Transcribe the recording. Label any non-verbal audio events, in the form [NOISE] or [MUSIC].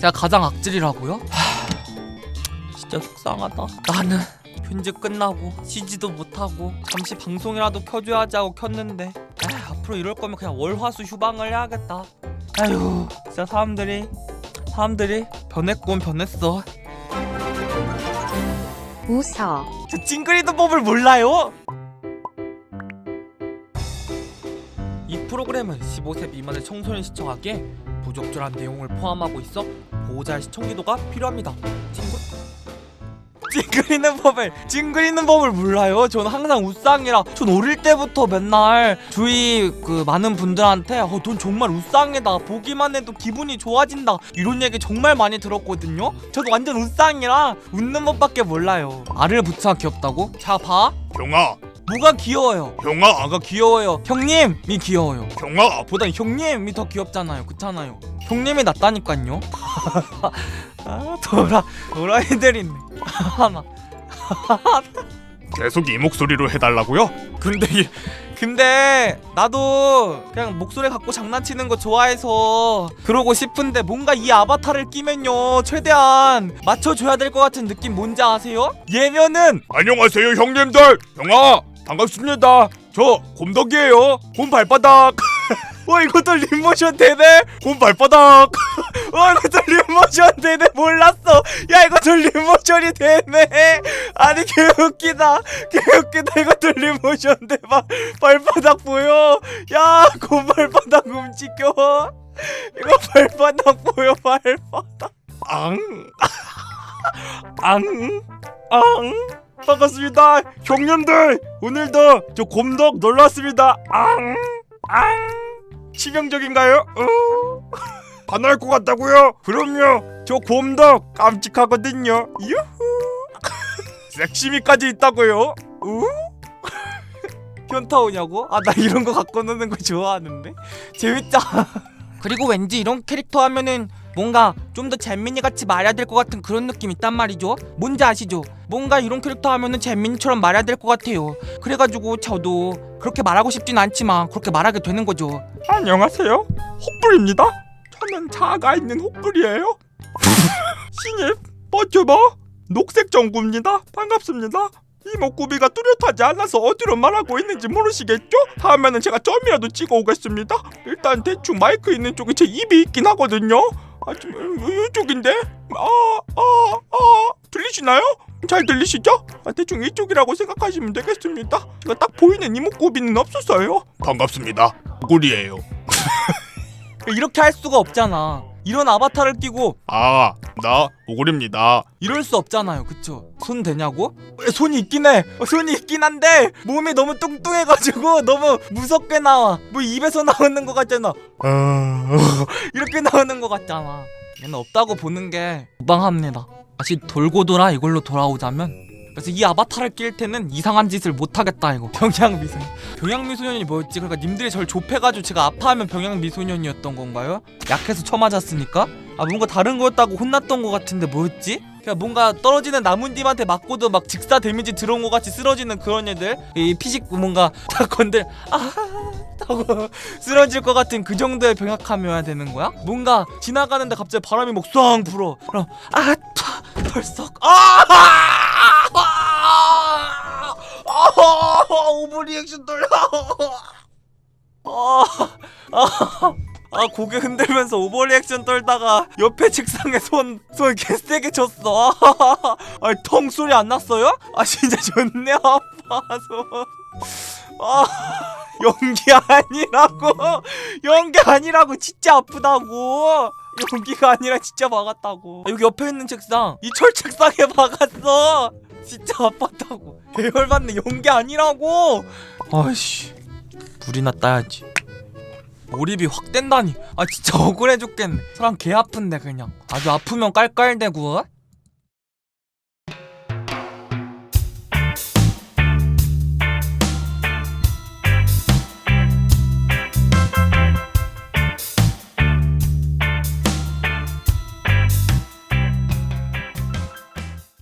제가 가장 악질이라고요? 하, 진짜 속상하다. 나는 편집 끝나고 쉬지도 못하고 잠시 방송이라도 켜줘야지 하고 켰는데 아, 앞으로 이럴 거면 그냥 월화수 휴방을 해야겠다. 아휴 진짜 사람들이 사람들이 변했군 변했어. 웃어. 저 찡그리는 법을 몰라요? 이 프로그램은 15세 미만의 청소년 시청하기에 부적절한 내용을 포함하고 있어 보호자의 시청 기도가 필요합니다. 찡그... 찡그리는 법을 찡그리는 법을 몰라요. 전 항상 우상이라 전 어릴 때부터 맨날 주위 그 많은 분들한테 어, 넌 정말 우상이다 보기만 해도 기분이 좋아진다 이런 얘기 정말 많이 들었거든요. 저도 완전 우상이라 웃는 법밖에 몰라요. 알을 붙여 귀엽다고? 자 봐. 형아, 뭐가 귀여워요? 형아, 아가 귀여워요. 형님이 귀여워요. 형아. 보단 형님이 더 귀엽잖아요. 그렇잖아요. 형님이 낫다니까요. [LAUGHS] 아, 도라 도라이들 있네. 하나. 계속 이 목소리로 해달라고요? 근데 이- 근데 나도 그냥 목소리 갖고 장난치는 거 좋아해서 그러고 싶은데 뭔가 이 아바타를 끼면요 최대한 맞춰줘야 될 것 같은 느낌 뭔지 아세요? 얘면은 안녕하세요, 형님들. 형아, 반갑습니다. 저 곰덕이에요. 곰 발바닥. [LAUGHS] 와 이것도 립모션 되네 곰 발바닥. [LAUGHS] 와 이것도 립모션 되네 몰랐어 야 이것도 립모션이 되네 아니 개웃기다 개웃기다 이것도 립모션 돼봐 발바닥 보여 야 고발바닥 움직여 이거 발바닥 보여 발바닥 앙. [LAUGHS] 앙 앙. 반갑습니다. 형님들. 오늘도 저 곰덕 놀러 왔습니다. 앙. 앙. 치명적인가요? 어. [LAUGHS] 반할 것 같다고요? 그럼요. 저 곰덕 깜찍하거든요. 유후. [LAUGHS] 섹시미까지 있다고요? 우? [LAUGHS] 현타 오냐고? 아 나 이런 거 갖고 노는 거 좋아하는데 재밌다 그리고 왠지 이런 캐릭터 하면은 뭔가 좀 더 잼민이 같이 말해야 될 것 같은 그런 느낌 있단 말이죠 뭔지 아시죠? 뭔가 이런 캐릭터 하면은 잼민이처럼 말해야 될 것 같아요 그래가지고 저도 그렇게 말하고 싶진 않지만 그렇게 말하게 되는 거죠 안녕하세요. 혹불입니다. 저는 자아가 있는 혹불이에요. [LAUGHS] 신입 버튜버 녹색 정구입니다. 반갑습니다. 이목구비가 뚜렷하지 않아서 어디로 말하고 있는지 모르시겠죠? 다음에는 제가 점이라도 찍어 오겠습니다. 일단 대충 마이크 있는 쪽에 제 입이 있긴 하거든요. 아, 좀 이- 이쪽인데? 아, 아, 아, 들리시나요? 잘 들리시죠? 아, 대충 이쪽이라고 생각하시면 되겠습니다. 제가 딱 보이는 이목구비는 없었어요. 반갑습니다. 꿀이에요. [LAUGHS] 이렇게 할 수가 없잖아 이런 아바타를 끼고 아, 나 오골입니다. 이럴 수 없잖아요 그쵸? 손 되냐고? 에, 손이 있긴 해 어, 손이 있긴 한데 몸이 너무 뚱뚱해가지고 [LAUGHS] 너무 무섭게 나와 뭐 입에서 나오는 것 같잖아 [LAUGHS] 이렇게 나오는 것 같잖아 얘는 없다고 보는 게 무방합니다 다시 돌고 돌아 이걸로 돌아오자면 그래서 이 아바타를 낄 때는 이상한 짓을 못 하겠다 이거 [LAUGHS] 병양 미소년 병양 미소년이 뭐였지? 그러니까 님들이 저를 좁혀가지고 제가 아파하면 병양 미소년이었던 건가요? 약해서 쳐맞았으니까? 아 뭔가 다른 거였다고 혼났던 것 같은데 뭐였지? 그냥 뭔가 떨어지는 나뭇잎한테 맞고도 막 직사 데미지 들어온 것 같이 쓰러지는 그런 애들 이 피식 뭔가 [LAUGHS] 딱 건들 아 하고 쓰러질 것 같은 그 정도의 병약함이어야 되는 거야? 뭔가 지나가는데 갑자기 바람이 막쏴 불어 그럼 아 파, 털썩 아, 아, 아, 오버리액션 떨려. 아, 아, 아 고개 흔들면서 오버리액션 떨다가 옆에 책상에 손, 손 개세게 쳤어. 아, 아, 텅 소리 안 났어요? 아 진짜 좋네 아파 손 아, 연기 아니라고. 연기 아니라고. 진짜 아프다고. 연기가 아니라 진짜 박았다고. 아, 여기 옆에 있는 책상. 이 철 책상에 박았어. 진짜 아팠다고. 계열받네. 연기 아니라고. 아이씨. 물이나 따야지. 몰입이 확 된다니. 아 진짜 억울해 죽겠네. 사람 개 아픈데 그냥. 아주 아프면 깔깔대고